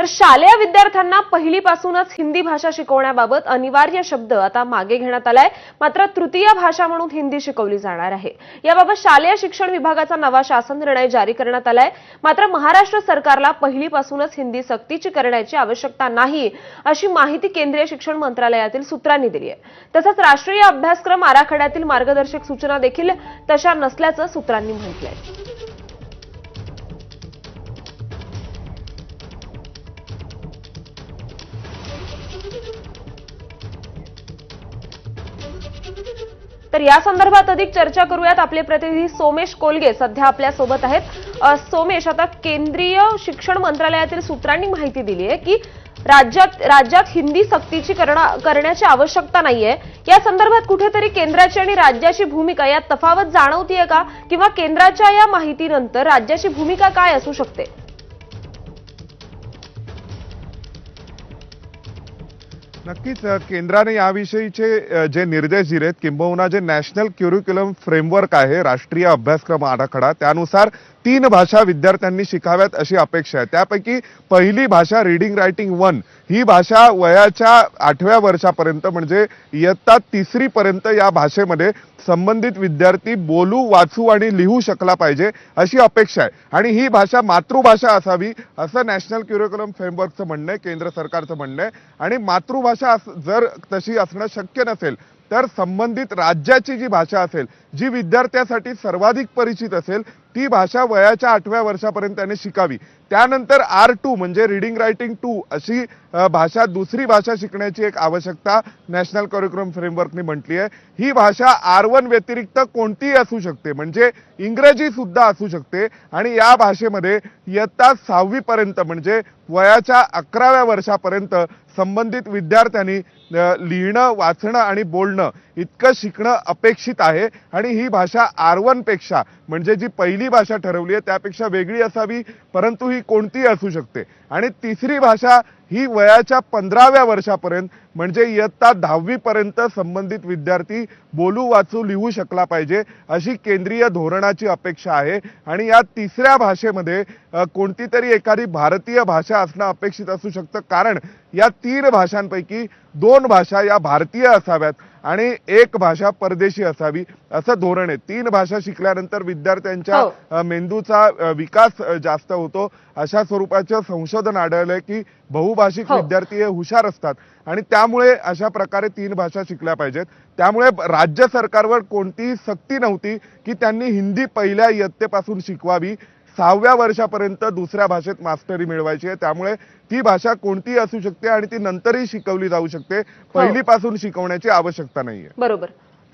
तर शालेय विद्यार्थ्यांना पहिलीपासूनच हिंदी भाषा शिकवण्याबाबत अनिवार्य शब्द आता मागे घेण्यात आलाय. मात्र तृतीय भाषा म्हणून हिंदी शिकवली जाणार आहे. याबाबत शालेय शिक्षण विभागाचा नवा शासन निर्णय जारी करण्यात आलाय. मात्र महाराष्ट्र सरकारला पहिलीपासूनच हिंदी सक्तीची करण्याची आवश्यकता नाही अशी माहिती केंद्रीय शिक्षण मंत्रालयातील सूत्रांनी दिली आहे. तसंच राष्ट्रीय अभ्यासक्रम आराखड्यातील मार्गदर्शक सूचना देखील तशा नसल्याचं सूत्रांनी म्हटलंय. तर या संदर्भात अधिक चर्चा करूयात. आपले प्रतिनिधी सोमेश कोलगे सध्या आपल्यासोबत आहेत. सोमेश आता केंद्रीय शिक्षण मंत्रालयातील सूत्रांनी माहिती दिली आहे की राज्यात राज्यात हिंदी सक्तीची करणा- करण्याची आवश्यकता नाहीये. या संदर्भात कुठेतरी केंद्राची आणि राज्याची भूमिका यात तफावत जाणवतीये का? किंवा केंद्राच्या या माहितीनंतर राज्याची भूमिका काय असू शकते? नक्कीच केंद्राने याविषयीचे जे निर्देश दिलेत किंबहुना जे नॅशनल क्युरिक्युलम फ्रेमवर्क आहे राष्ट्रीय अभ्यासक्रम आराखडा त्यानुसार तीन भाषा विद्यार्थ्यांनी शिकाव्यात अशी अपेक्षा आहे. त्यापैकी पहिली भाषा रिडिंग रायटिंग वन ही भाषा वयाच्या आठव्या वर्षापर्यंत म्हणजे इयत्ता तिसरीपर्यंत या भाषेमध्ये संबंधित विद्यार्थी बोलू वाचू आणि लिहू शकला पाहिजे अशी अपेक्षा आहे. आणि ही भाषा मातृभाषा असावी असं नॅशनल क्युरिक्युलम फ्रेमवर्कचं म्हणणं आहे केंद्र सरकारचं म्हणणं आहे. आणि मातृभाषा जर तशी असणं शक्य नसेल तर संबंधित राज्याची जी भाषा असेल जी विद्यार्थ्यासाठी सर्वाधिक परिचित असेल ती भाषा वयाच्या आठव्या वर्षापर्यंत त्याने शिकावी. त्यानंतर आर टू म्हणजे रिडिंग रायटिंग टू अशी भाषा दुसरी भाषा शिकण्याची एक आवश्यकता नॅशनल करिक्युलम फ्रेमवर्कने म्हटली आहे. ही भाषा आर वन व्यतिरिक्त कोणतीही असू शकते म्हणजे इंग्रजी सुद्धा असू शकते. आणि या भाषेमध्ये इयत्ता सहावीपर्यंत म्हणजे वयाच्या अकराव्या वर्षापर्यंत संबंधित विद्यार्थ्यांनी लिहिणं वाचणं आणि बोलणं इतकं शिकणं अपेक्षित आहे. आणि ही भाषा आर वनपेक्षा म्हणजे जी पहिली भाषा ठरवली आहे त्यापेक्षा वेगळी असावी परंतु ही कोणतीही असू शकते. आणि तिसरी भाषा ही वयाच्या पंधराव्या वर्षापर्यंत म्हणजे इयत्ता दहावीपर्यंत संबंधित विद्यार्थी बोलू वाचू लिहू शकला पाहिजे अशी केंद्रीय धोरणाची अपेक्षा आहे. आणि या तिसऱ्या भाषेमध्ये कोणती तरी एखादी भारतीय भाषा असणं अपेक्षित असू शकतं. कारण या तीन भाषांपैकी दोन भाषा या भारतीय असाव्यात. आणि एक भाषा परदेशी असावी असं धोरण आहे. तीन भाषा शिकल्यानंतर विद्यार्थ्यांच्या हो. मेंदूचा विकास जास्त होतो. अशा स्वरूपाचं संशोधन आढळलंय की बहुभाषिक हो. विद्यार्थी हे हुशार असतात. आणि त्यामुळे अशा प्रकारे तीन भाषा शिकल्या पाहिजेत. त्यामुळे राज्य सरकारवर कोणतीही सक्ती नव्हती की त्यांनी हिंदी पहिल्या इयत्तेपासून शिकवावी. सहाव्या वर्षापर्यंत दुसऱ्या भाषेत मास्टरी मिळवायची आहे. त्यामुळे ती भाषा कोणतीही असू शकते आणि ती नंतरही शिकवली जाऊ शकते. पहिलीपासून शिकवण्याची आवश्यकता नाहीये. बरोबर.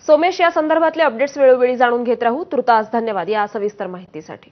सोमेश या संदर्भातले अपडेट्स वेळोवेळी जाणून घेत राहू. तुर्तास धन्यवाद या सविस्तर माहितीसाठी.